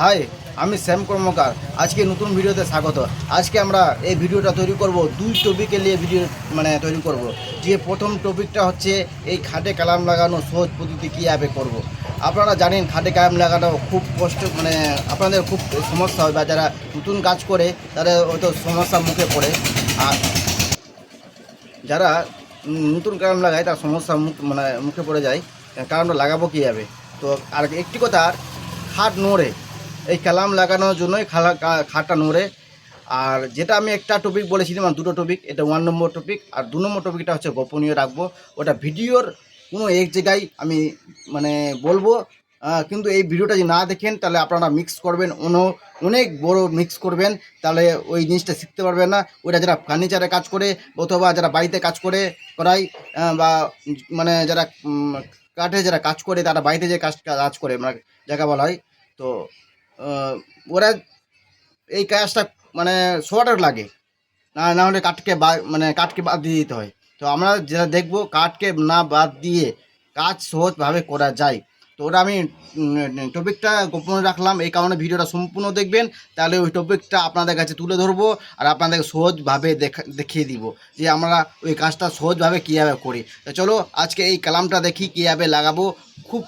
High, আমি শ্যাম কর্মকার। আজকে নতুন ভিডিওতে স্বাগত। আজকে আমরা এই ভিডিওটা তৈরি করব, দুই টপিকে নিয়ে ভিডিও মানে তৈরি করব। যে প্রথম টপিকটা হচ্ছে এই খাটে কালাম লাগানো সহজ পদ্ধতি কীভাবে করব। আপনারা জানেন, খাটে কালাম লাগানো খুব কষ্ট মানে আপনাদের খুব সমস্যা হয় বা যারা নতুন কাজ করে তারা হয়তো সমস্যার মুখে পড়ে। আর যারা নতুন কালাম লাগায়, তার সমস্যা মুখ মানে মুখে পড়ে যায়। কালামটা লাগাবো কীভাবে? তো আর একটি কথা, খাট নড়ে। এই কালাম লাগানোর জন্যই খালা খাটটা নড়ে আর যেটা আমি একটা টপিক বলেছিলাম দুটো টপিক এটা ওয়ান নম্বর টপিক আর দু নম্বর টপিকটা হচ্ছে গোপনীয় রাখব। ওটা ভিডিওর কোনো এক জায়গায় আমি মানে বলব কিন্তু এই ভিডিওটা যদি না দেখেন, তাহলে আপনারা মিক্স করবেন অন্য অনেক বড় মিক্স করবেন, তাহলে ওই জিনিসটা শিখতে পারবেন না। ওইটা যারা ফার্নিচারে কাজ করে, অথবা যারা বাড়িতে কাজ করে, করাই বা মানে যারা কাঠে যারা কাজ করে, তারা বাড়িতে যে কাজ কাজ করে মানে যাকে বলা হয়, তো ওরা এই কাজটা মানে শর্ট লাগে। না না হলে কাঠকে বা মানে কাঠকে বাদ দিয়ে দিতে হয়। তো আমরা যেটা দেখব, কাঠকে না বাদ দিয়ে কাজ সহজভাবে করা যায়। তো ওটা আমি টপিকটা গোপন রাখলাম। এই কারণে ভিডিওটা সম্পূর্ণ দেখবেন। তাহলে ওই টপিকটা আপনাদের কাছে তুলে ধরবো আর আপনাদেরকে সহজভাবে দেখা, দেখিয়ে দিব যে আমরা ওই কাজটা সহজভাবে কীভাবে করি। তো চলো, আজকে এই কালামটা দেখি, কীভাবে লাগাবো। খুব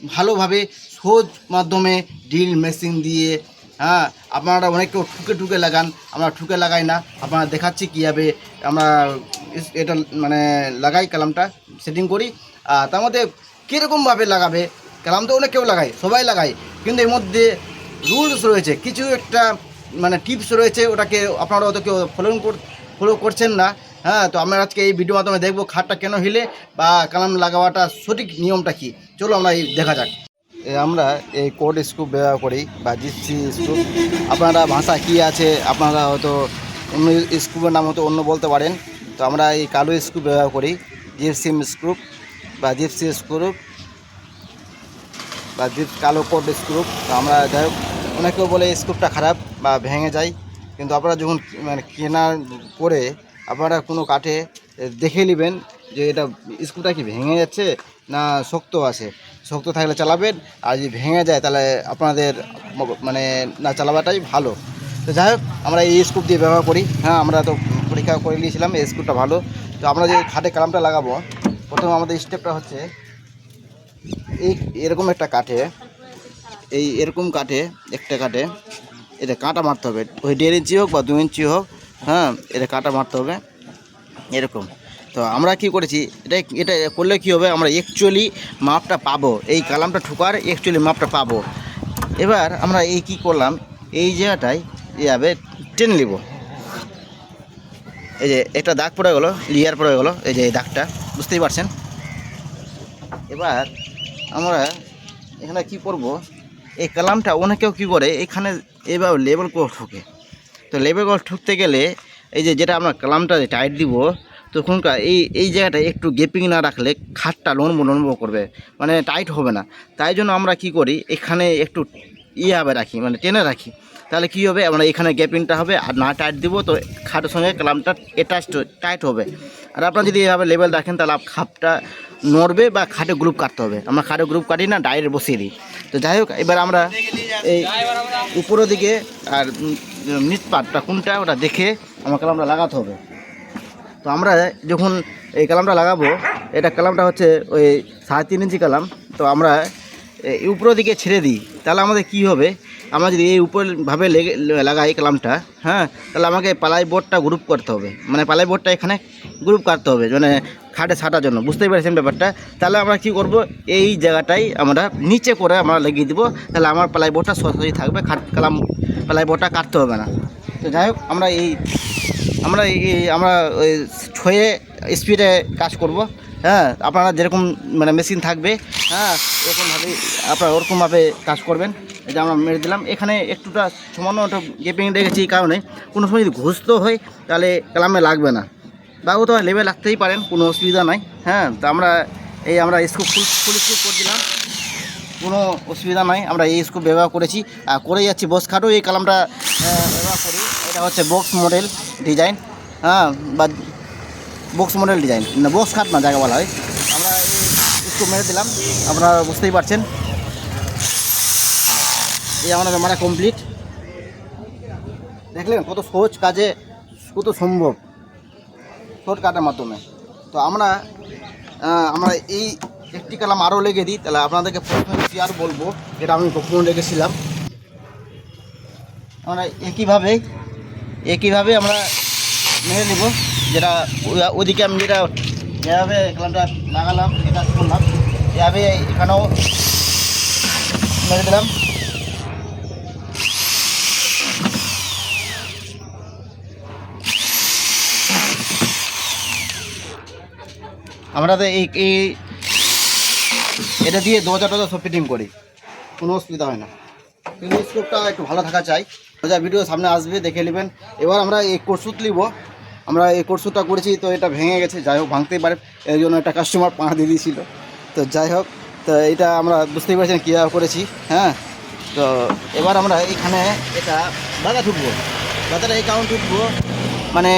ভালোভাবে সহজ মাধ্যমে ড্রিল মেশিন দিয়ে হ্যাঁ আপনারা অনেক ঠুকে ঠুকে লাগান, আমরা ঠুকে লাগাই না, আপনারা দেখাচ্ছি কীভাবে আমরা এটা মানে লাগাই কালামটা সেটিং করি, আর তার মধ্যে কীরকমভাবে লাগাবে, কালাম তো অনেক কেউ লাগায়, সবাই লাগায়, কিন্তু এর মধ্যে রুলস রয়েছে, কিছু একটা মানে টিপস রয়েছে, ওটাকে আপনারা অত কেউ ফলো ফলো করছেন না হ্যাঁ তো আমরা আজকে এই ভিডিও মাধ্যমে দেখব খাটটা কেন হিলে বা কালাম লাগাওয়াটা সঠিক নিয়মটা কি, চলো আমরা এই দেখা যাক। আমরা এই কোড স্কুপ ব্যবহার করি বা জিপসি স্কুপ আপনারা ভাষা কি আছে, আপনারা হয়তো অন্য স্কুপের নাম হয়তো অন্য বলতে পারেন। তো আমরা এই কালো স্কুপ ব্যবহার করি, জিপসিম স্ক্রুপ বা জিপসি স্ক্রুপ বা জিপ, কালো কোড স্ক্রুপ তো আমরা যাই হোক, অনেকেও বলে স্ক্রুপটা খারাপ বা ভেঙে যায়। কিন্তু আপনারা যখন মানে কেনার পরে আপনারা কোনো কাঠে দেখে নেবেন যে এটা স্ক্রুটা কি ভেঙে যাচ্ছে না শক্ত আছে। শক্ত থাকলে চালাবেন, আর যদি ভেঙে যায় তাহলে আপনাদের মানে না চালাবাটাই ভালো। তো যাই হোক, আমরা এই স্কুপ দিয়ে ব্যবহার করি। হ্যাঁ আমরা তো পরীক্ষা করে নিয়েছিলাম, এই স্কুপটা ভালো। তো আমরা যে খাটে কালামটা লাগাবো, প্রথমে আমাদের স্টেপটা হচ্ছে এই এরকম একটা কাঠে, এই এরকম কাঠে, একটা কাঠে, এটা কাঁটা মারতে হবে। ওই দেড় ইঞ্চি হোক বা দু ইঞ্চি হোক হ্যাঁ এটা কাঁটা মারতে হবে, এরকম। তো আমরা কি করেছি, এটা এটা করলে কি হবে, আমরা অ্যাকচুয়ালি মাপটা পাবো। এই কালামটা ঠুকার অ্যাকচুয়ালি মাপটা পাবো। এবার আমরা এই কি করলাম, এই জায়গাটায় এভাবে টেনে নিব। এই যে একটা দাগ পড়ে গেলো লিয়ার পড়ে গেলো, এই যে এই দাগটা, বুঝতেই পারছেন? এবার আমরা এখানে কি করব, এই কালামটা অনেকেও কি করে, এখানে এবার লেবেল করে ঠুকে তো লেবেল করে ঠুকতে গেলে এই যে যেটা আমরা কালামটা টাইট দিব তখনকার এই এই জায়গাটা একটু গেপিং না রাখলে খাটটা লড়বো লড়বো করবে মানে টাইট হবে না। তাই জন্য আমরা কি করি, এখানে একটু ইয়েভাবে রাখি মানে টেনে রাখি। তাহলে কি হবে, আমরা এখানে গ্যাপিংটা হবে, আর না টাইট দিব, তো খাটের সঙ্গে কালামটা অ্যাটাচ টাইট হবে। আর আপনারা যদি এভাবে লেভেল রাখেন, তাহলে খাপটা নড়বে বা খাটে গ্রুপ কাটতে হবে। আমরা খাটে গ্রুপ কাটি না ডাইরেক্ট বসিয়ে দিই। তো যাই হোক, এবার আমরা এই উপরের দিকে আর নিচ পাটটা কোনটা, ওটা দেখে আমার কালামটা লাগাতে হবে। তো আমরা যখন এই কালামটা লাগাবো, এটা কালামটা হচ্ছে ওই সাড়ে তিন ইঞ্চি কালাম, তো আমরা উপরের দিকে ছেড়ে দিই। তাহলে আমাদের কি হবে? আমরা যদি এই উপরভাবে লেগে, লাগাই কালামটা হ্যাঁ তাহলে আমাকে পালাই বোর্ডটা গ্রুপ করতে হবে। মানে পালাই বোর্ডটা এখানে গ্রুপ কাটতে হবে মানে খাটে ছাটার জন্য। বুঝতেই পারছেন ব্যাপারটা? তাহলে আমরা কি করব? এই জায়গাটাই আমরা নিচে করে আমরা লাগিয়ে দিব। তাহলে আমার পালাই বোর্ডটা সরাসরি থাকবে, খাট, কালাম পালাই বোর্ডটা কাটতে হবে না। তো যাই হোক, আমরা এই আমরা আমরা ওই ছয়ে স্পিডে কাজ করব। হ্যাঁ আপনারা যেরকম মানে মেশিন থাকবে হ্যাঁ এরকমভাবে আপনারা ওরকমভাবে কাজ করবেন। যে আমরা মেরে দিলাম। এখানে একটুটা সামান্য একটু গেপিং রেখেছি এই কারণে। কোনো সময় যদি ঘুষত হয়, তাহলে কালামে লাগবে না। বা ও তো লেবে লাগতেই পারেন, কোনো অসুবিধা নাই। হ্যাঁ তো আমরা এই আমরা স্কুপ ফুল ফুল স্কুপ করে দিলাম। কোনো অসুবিধা নাই। আমরা এই স্কুপ ব্যবহার করেছি। আর করে যাচ্ছি বক্স খাটও এই কালামটা ব্যবহার করি। এটা হচ্ছে বক্স মডেল ডিজাইন হ্যাঁ বা বক্স মডেল ডিজাইন না বক্স খাট না জায়গা বলা হয়। আমরা স্কুপ মেরে দিলাম, আপনারা বুঝতেই পারছেন। এই আমাদের মারা কমপ্লিট দেখলেন কত সহজ কাজে, কত সম্ভব শর্ট কাটের মাধ্যমে। তো আমরা আমরা এই একটি কালাম আরও লেগে দিই, তাহলে আপনাদেরকে প্রথমে কি আর বলব এটা আমি গোপন রেখেছিলাম। আমরা একইভাবে একইভাবে আমরা মেরে নেব? যেটা ওদিকে আমি যেটা যেভাবে কালামটা লাগালাম, এটা করলাম। এভাবে এখানেও মেরে দিলাম। আমরা তো এই এই এটা দিয়ে দরজা টজা সব ফিটিং করি। কোনো অসুবিধা হয় না। কিন্তু স্কোপটা একটু ভালো থাকা চাই। যা ভিডিও সামনে আসবে, দেখে নেবেন। এবার আমরা এই কোর্সুত নিব। আমরা এই কোর্সুটা করেছি, তো এটা ভেঙে গেছে, যাই হোক, ভাঙতেই পারে। এই জন্য একটা কাস্টমার পাঁচ দিয়ে দিয়েছিল। তো যাই হোক, তো এটা আমরা বুঝতেই পারছেন কীভাবে করেছি হ্যাঁ? তো এবার আমরা এখানে এটা দাদা ঠুকবো দাদাটা এই কারণ ঠুকবো মানে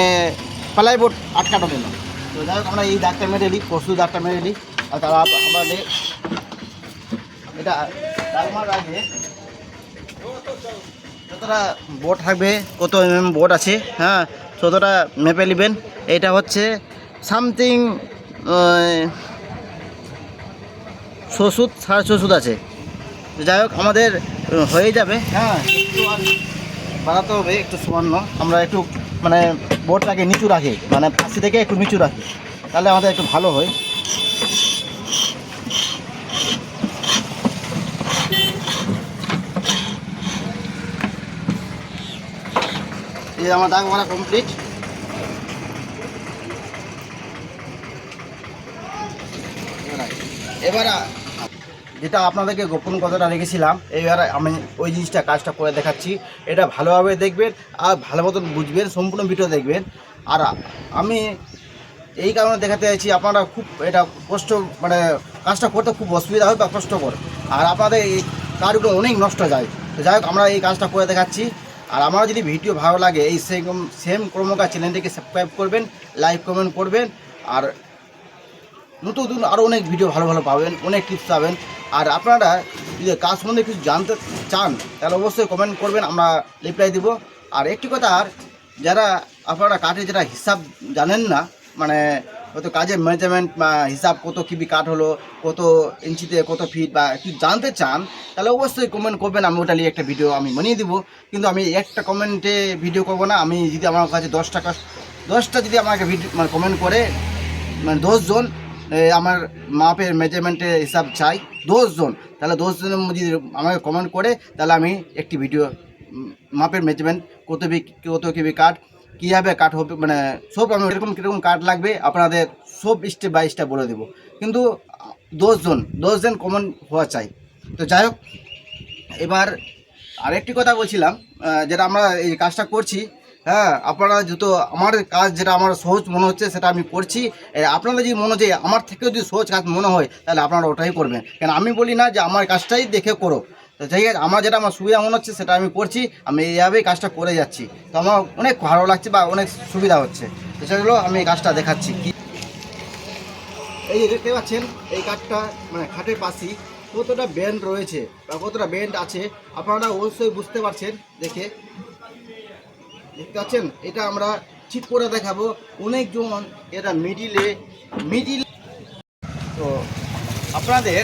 পালাই বোর্ড আটকানোর জন্য। তো যাই হোক, আমরা এই দাগটা মেরে নিই পরশু দাগটা মেরে নিই। আর তারা আমাদের এটা দাগ মারার আগে যতটা বোর্ড থাকবে, কত এম এম বোর্ড আছে হ্যাঁ ততটা মেপে নেবেন। এটা হচ্ছে সামথিং ছশুদ সাড়ে ছশুদ আছে। যাই হোক, আমাদের হয়ে যাবে। হ্যাঁ বাড়াতে হবে, একটু সামান্য। আমরা একটু মানে বোর্ডটাকে নিচু রাখি। মানে ফাঁসি থেকে একটু নিচু রাখি। তাহলে আমাদের একটু ভালো হয়। এই আমার দাগ মারা কমপ্লিট এবার, যেটা আপনাদেরকে গোপন কথাটা রেখেছিলাম, এবার আমি ওই জিনিসটা কাজটা করে দেখাচ্ছি। এটা ভালোভাবে দেখবেন আর ভালো মতন বুঝবেন, সম্পূর্ণ ভিডিও দেখবেন। আর আমি এই কারণে দেখাতে চাইছি, আপনারা খুব এটা কষ্ট মানে কাজটা করতে খুব অসুবিধা হয় বা কষ্টকর আর আপনাদের এই কাজগুলো অনেক নষ্ট যায়। তো যাই হোক, আমরা এই কাজটা করে দেখাচ্ছি। আর আমার যদি ভিডিও ভালো লাগে, এই সেম সেম ক্রমকার চ্যানেলটিকে সাবস্ক্রাইব করবেন লাইক কমেন্ট করবেন, আর নতুন নতুন আরও অনেক ভিডিও ভালো ভালো পাবেন, অনেক টিপস পাবেন। আর আপনারা যদি কাজ সম্বন্ধে কিছু জানতে চান, তাহলে অবশ্যই কমেন্ট করবেন, আমরা রিপ্লাই দিব। আর একটি কথা আর, যারা আপনারা কাঠের যেটা হিসাব জানেন না মানে হয়তো কাজের বা হিসাব কত কিবি কাট হলো, কত ইঞ্চিতে কত ফিট বা একটু জানতে চান, তাহলে অবশ্যই কমেন্ট করবেন, আমি ওটা নিয়ে একটা ভিডিও আমি বানিয়ে দিব। কিন্তু আমি একটা কমেন্টে ভিডিও করব না, আমি যদি আমার কাছে দশ টাকা, দশটা যদি আমাকে ভিডিও মানে কমেন্ট করে মানে দশজন আমার মাপের মেজারমেন্টের হিসাব চাই দশজন তাহলে দশজনের যদি আমাকে কমেন্ট করে, তাহলে আমি একটি ভিডিও মাপের মেজারমেন্ট কত বি কত কিবি কাঠ কীভাবে কাঠ হবে মানে সব আমি এরকম কীরকম কাঠ লাগবে আপনাদের সব স্টেপ বাই স্টেপ বলে দেবো। কিন্তু দশজন দশজন কমন হওয়া চাই। তো যাই হোক এবার আরেকটি কথা বলছিলাম যেটা আমরা এই কাজটা করছি হ্যাঁ আপনারা যত আমার কাজ যেটা আমার সহজ মনে হচ্ছে সেটা আমি করছি এ, আপনাদের যদি মনে হচ্ছে আমার থেকেও যদি সহজ কাজ মনে হয় তাহলে আপনারা ওটাই করবেন। কেন আমি বলি না যে আমার কাজটাই দেখে করো। তো যাই আছে আমার যেটা আমার সুবিধা মনে হচ্ছে, সেটা আমি করছি, আমি এইভাবেই কাজটা করে যাচ্ছি। তো আমার অনেক ভালো লাগছে বা অনেক সুবিধা হচ্ছে। তো সেগুলো আমি এই কাজটা দেখাচ্ছি। কি? এই যে দেখতে পাচ্ছেন, এই কাঠটা মানে খাটের পাশেই কতটা ব্যান্ড রয়েছে বা কতটা ব্যান্ড আছে, আপনারা অবশ্যই বুঝতে পারছেন, দেখে। দেখতে পাচ্ছেন, এটা আমরা ঠিক করে দেখাবো। অনেকজন এটা মিডিলে মিডিল তো আপনাদের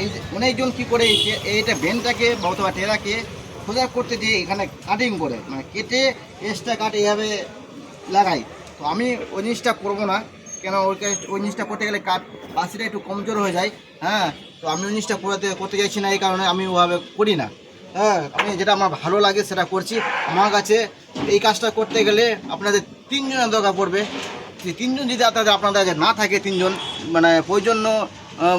এই অনেকজন কী করে এই এইটা বেনটাকে বা অথবা টেরাকে সোজা করতে দিয়ে এখানে কাটিং করে মানে কেটে এক্সট্রা কাট এইভাবে লাগাই তো আমি ওই জিনিসটা করব না, কেন ওই ওই জিনিসটা করতে গেলে কাঠ বাসিটা একটু কমজোর হয়ে যায় হ্যাঁ? তো আমি ওই জিনিসটা করতে করতে চাইছি না, এই কারণে আমি ওভাবে করি না। হ্যাঁ আমি যেটা আমার ভালো লাগে সেটা করছি। আমার কাছে এই কাজটা করতে গেলে আপনাদের তিনজনের দরকার পড়বে। তিনজন যদি আপনাদের আপনাদের না থাকে তিনজন মানে প্রয়োজন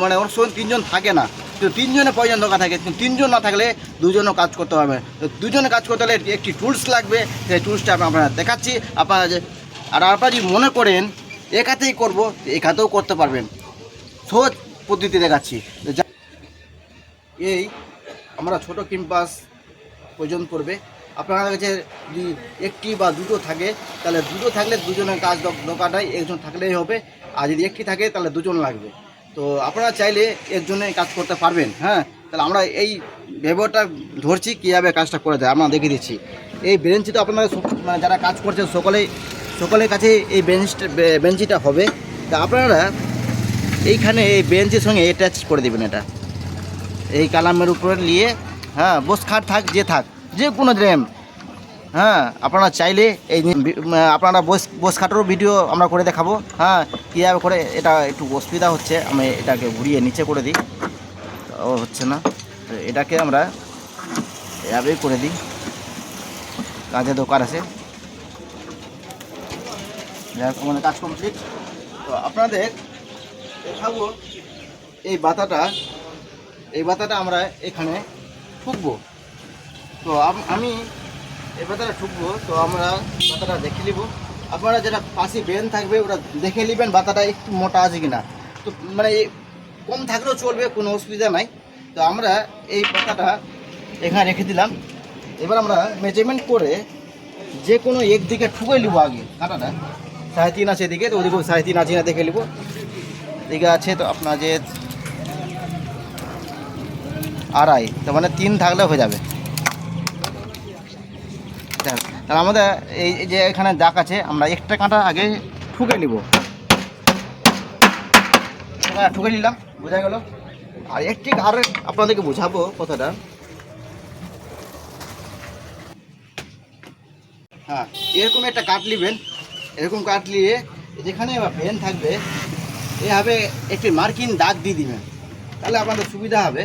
মানে ওর সঙ্গে তিনজন থাকে না। তো তিনজনের প্রয়োজন দরকার থাকে তিনজন না থাকলে দুজনও কাজ করতে হবে তো দুজনে কাজ করতে হলে একটি টুলস লাগবে, সেই টুলসটা আপনারা দেখাচ্ছি। আপনারা যে আর আপনারা যদি মনে করেন, একাতেই করব, একাতেও করতে পারবেন। সহজ পদ্ধতি দেখাচ্ছি। এই আমরা ছোট কিম্পাস প্রয়োজন পড়বে। আপনার কাছে যদি একটি বা দুটো থাকে, তাহলে দুটো থাকলে দুজনের কাজ নাই, একজন থাকলেই হবে। আর যদি একটি থাকে, তাহলে দুজন লাগবে। তো আপনারা চাইলে একজনে কাজ করতে পারবেন হ্যাঁ? তাহলে আমরা এই ব্যবহারটা ধরছি, কীভাবে কাজটা করে দেয় আমরা দেখিয়ে দিচ্ছি। এই বেঞ্চি তো আপনারা মানে যারা কাজ করছেন সকলেই সকলের কাছে এই বেঞ্চটা বেঞ্চিটা হবে। তা আপনারা এইখানে এই বেঞ্চের সঙ্গে অ্যাটাচ করে দেবেন এটা। এই কালামের উপরে নিয়ে হ্যাঁ বস খাট থাক, যে থাক, যে কোনো র্যাম হ্যাঁ আপনারা চাইলে এই আপনারা বস বস খাটেরও ভিডিও আমরা করে দেখাবো। হ্যাঁ কীভাবে করে এটা একটু অসুবিধা হচ্ছে, আমি এটাকে ঘুরিয়ে নিচে করে দিই। ও হচ্ছে না এটাকে আমরা এভাবেই করে দিই। কাজে দোকান আছে। আমাদের কাজ কমপ্লিট তো আপনাদের দেখাবো, এই বাতাটা এই বাতাটা আমরা এখানে ঠুকবো তো আমি এই বাতাটা ঠুকবো, তো আমরা বাতাটা দেখে নিব। আপনারা যেটা পাশে বেন থাকবে, ওটা দেখে নেবেন বাতাটা একটু মোটা আছে কিনা। তো মানে কম থাকলেও চলবে, কোনো অসুবিধা নাই। তো আমরা এই পাতাটা এখানে রেখে দিলাম। এবার আমরা মেজারমেন্ট করে যে কোনো একদিকে ঠুকে নিব আগে কাঁটাটা। সাড়ে তিন আছে এদিকে, তো ওদিকে সাড়ে তিন আছে না দেখে নিব। এদিকে আছে, তো আপনার যে আড়াই তো মানে তিন থাকলে হয়ে যাবে। তাহলে আমাদের এই যে এখানে দাগ আছে, আমরা একটা কাঁটা আগে ঠুকে নিব। ঠুকে নিলাম, বোঝা গেল। আর একটি আর আপনাদেরকে বোঝাবো কথাটা। হ্যাঁ এরকম একটা কাঠ নিবেন, এরকম কাঠ নিয়ে যেখানে পেন থাকবে, এভাবে একটি মার্কিন দাগ দিয়ে দিবেন। তাহলে আপনাদের সুবিধা হবে।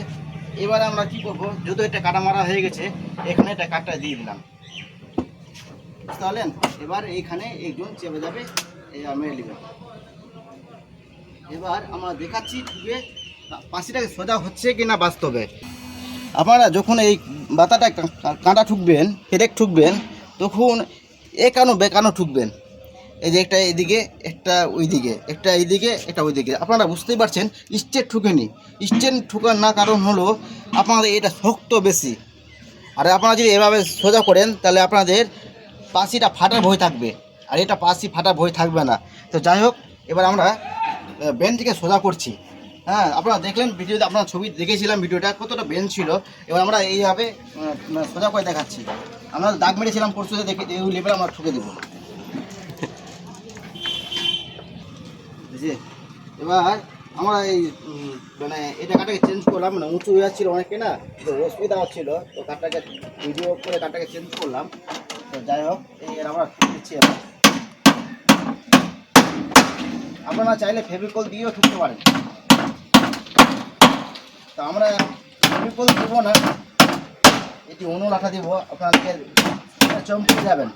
এবার আমরা কি করব যত এটা কাটা মারা হয়ে গেছে, এখানে একটা কাঠটা দিয়ে দিলাম। পারলেন এবার এইখানে একজন চেপে যাবে, এই মেরে নেবেন এবার আমরা দেখাচ্ছি ঠুকে পাশিটাকে সোজা হচ্ছে কি না বাস্তবে। আপনারা যখন এই বাতাটা কাঁটা ঠুকবেন, পেরেক ঠুকবেন, তখন একানো বেকানো ঠুকবেন। এই যে একটা এইদিকে, একটা ওইদিকে, একটা এইদিকে, একটা ওইদিকে। আপনারা বুঝতেই পারছেন, স্টেট ঠুকেনি। স্টেট ঠুকার না কারণ হলো আপনাদের এটা শক্ত বেশি। আর আপনারা যদি এভাবে সোজা করেন, তাহলে আপনাদের পাশিটা ফাটার ভয় থাকবে। আর এটা পাশি ফাটার ভয় থাকবে না। তো যাই হোক, এবার আমরা বেঞ্চটিকে সোজা করছি। হ্যাঁ আপনারা দেখলেন ভিডিওতে, আপনার ছবি দেখেছিলাম ভিডিওটা, কতটা বেঞ্চ ছিল। এবার আমরা এইভাবে মানে সোজা করে দেখাচ্ছি। আমরা দাগ মেরেছিলাম পরশুতে দেখে এই লেভেল আমরা ঠুকে দেবো। এবার আমরা এই মানে এটা কাটাকে চেঞ্জ করলাম মানে উঁচু হয়ে যাচ্ছিল অনেকে না? তো অসুবিধা হচ্ছিল তো কাঠটাকে ভিডিও করে কাঠটাকে চেঞ্জ করলাম। তো যাই হোক, এই এর আমরা দিচ্ছি এবার। আপনারা চাইলে ফেভিকল দিয়েও ঠুকতে পারেন। তো আমরা ফেভিকল দেবো না, এটি অন্য আঠা দিব আপনাদেরকে চমকে যাবেন।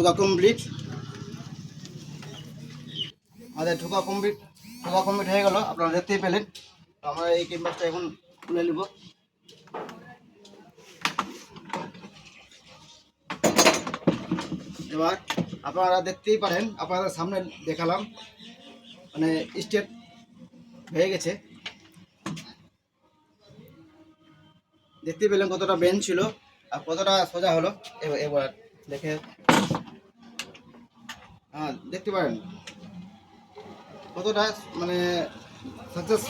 ঠোকা কমপ্লিট আমাদের ঠোকা কমপ্লিট ঠোকা কমপ্লিট হয়ে গেল, আপনারা দেখতেই পেলেন। তো আমরা এই ক্যানভাসটা এখন খুলে নিব। এবার আপনারা দেখতেই পারেন, আপনাদের সামনে দেখালাম মানে স্টেট হয়ে গেছে। দেখতে পেলেন কতটা বেঞ্চ ছিল আর কতটা সোজা হলো। এবার দেখে হ্যাঁ দেখতে পারেন। কতটা মানে সাকসেস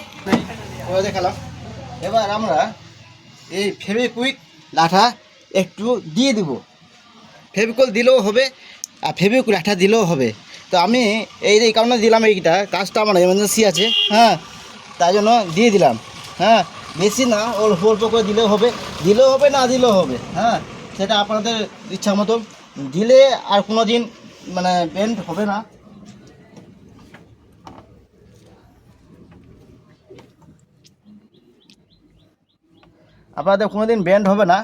করে দেখালাম। এবার আমরা এই ফেভিকুইক লাঠা একটু দিয়ে দিব। ফেভিকল দিলেও হবে, আর ফেভিকুইক লাঠা দিলেও হবে। তো আমি এই এই কারণে দিলাম এইটা, কাজটা আমার এমার্জেন্সি আছে হ্যাঁ তাই জন্য দিয়ে দিলাম হ্যাঁ। বেশি না, অল্প অল্প করে দিলেও হবে দিলেও হবে না দিলেও হবে হ্যাঁ। সেটা আপনাদের ইচ্ছা মতো দিলে আর কোনো দিন মানে বেন্ড হবে না। আপনাদের কোনোদিন ব্যান্ড হবে না।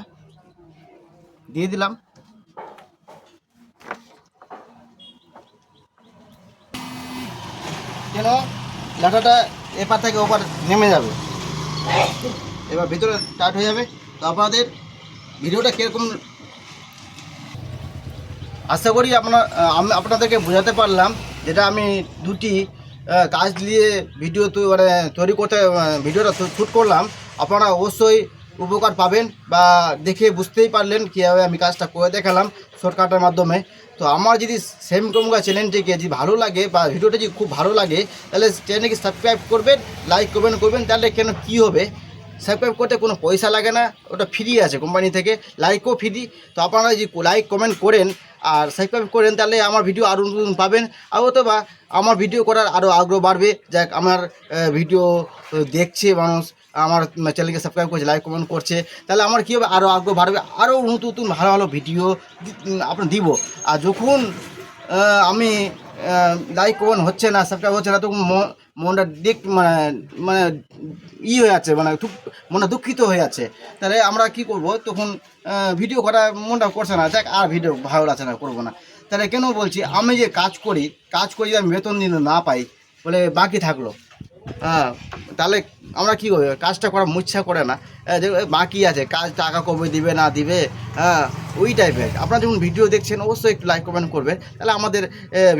দিয়ে দিলাম। কেন? লাটাটা এপার থেকে ওপার নেমে যাবে। এবার ভিতরে টাইট হয়ে যাবে। তো আপনাদের ভিডিওটা কীরকম আশা করি আপনার আপনাদেরকে বোঝাতে পারলাম যেটা আমি দুটি কাজ নিয়ে ভিডিও মানে তৈরি করতে ভিডিওটা শ্যুট করলাম। আপনারা অবশ্যই উপকার পাবেন বা দেখে বুঝতেই পারলেন কীভাবে আমি কাজটা করে দেখালাম শর্টকাটের মাধ্যমে। তো আমার যদি সেম কমুকা চ্যানেলটিকে যদি ভালো লাগে বা ভিডিওটা যদি খুব ভালো লাগে, তাহলে চ্যানেলকে সাবস্ক্রাইব করবেন লাইক করবেন করবেন, তাহলে কেন কী হবে? সাবস্ক্রাইব করতে কোনো পয়সা লাগে না, ওটা ফ্রি আছে কোম্পানি থেকে লাইকও ফ্রি তো আপনারা যদি লাইক কমেন্ট করেন আর সাবস্ক্রাইব করেন, তাহলে আমার ভিডিও আরও নতুন পাবেন। আর অথবা আমার ভিডিও করার আরও আগ্রহ বাড়বে। যাক, আমার ভিডিও দেখছে মানুষ, আমার চ্যানেলকে সাবস্ক্রাইব করছে লাইক কমেন্ট করছে, তাহলে আমার কী হবে? আরও আগ্রহ বাড়বে আরও নতুন নতুন ভালো ভালো ভিডিও আপনার দিব। আর যখন আমি লাইক ওন হচ্ছে না সাবস্ক্রাইব হচ্ছে না, তো মনটা দিক মানে মানে ই হয়ে আছে মানে মনটা দুঃখিত হয়ে আছে তাহলে আমরা কি করব? তখন ভিডিও করা মনটা করছে না। দেখ, আর ভিডিও ভালো লাগছে না, করব না। তাহলে কেন বলছি, আমি যে কাজ করি কাজ করি আমি বেতন দিন না পাই, বলে বাকি থাকল। হ্যাঁ তাহলে আমরা কি করব? কাজটা করা মুচ্ছা করে না। বাকি আছে? কাজ, টাকা কবে দিবে না দিবে? হ্যাঁ ওই টাইপের আপনারা যখন ভিডিও দেখছেন, অবশ্যই একটু লাইক কমেন্ট করবেন। তাহলে আমাদের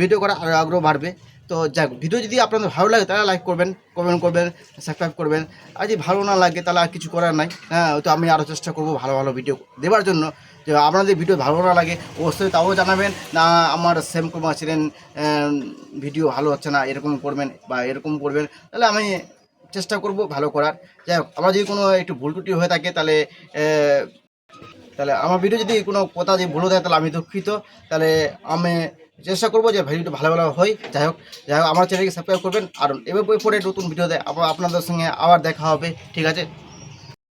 ভিডিও করার আগ্রহ বাড়বে। তো যাক ভিডিও যদি আপনাদের ভালো লাগে, তাহলে লাইক করবেন কমেন্ট করবেন সাবস্ক্রাইব করবেন। আর যদি ভালো না লাগে, তাহলে আর কিছু করার নাই। হ্যাঁ তো আমি আরও চেষ্টা করব ভালো ভালো ভিডিও দেওয়ার জন্য। যে আপনাদের ভিডিও ভালো না লাগে, অবশ্যই তাও জানাবেন। না, আমার সেম কুমার ছিলেন ভিডিও ভালো হচ্ছে না, এরকম করবেন বা এরকম করবেন, তাহলে আমি চেষ্টা করব ভালো করার। যাই হোক, আমার যদি কোনো একটু ভুল টুটি হয়ে থাকে, তাহলে তাহলে আমার ভিডিও যদি কোনো কথা যদি ভুল হয়ে থাকে, তাহলে আমি দুঃখিত। তাহলে আমি চেষ্টা করব যে ভিডিওটা ভালো ভালো হয়। যাই হোক যাই হোক, আমার চ্যানেলকে সাবস্ক্রাইব করবেন। আর এবার পরে নতুন ভিডিও দেয় আবার আপনাদের সঙ্গে আবার দেখা হবে। ঠিক আছে?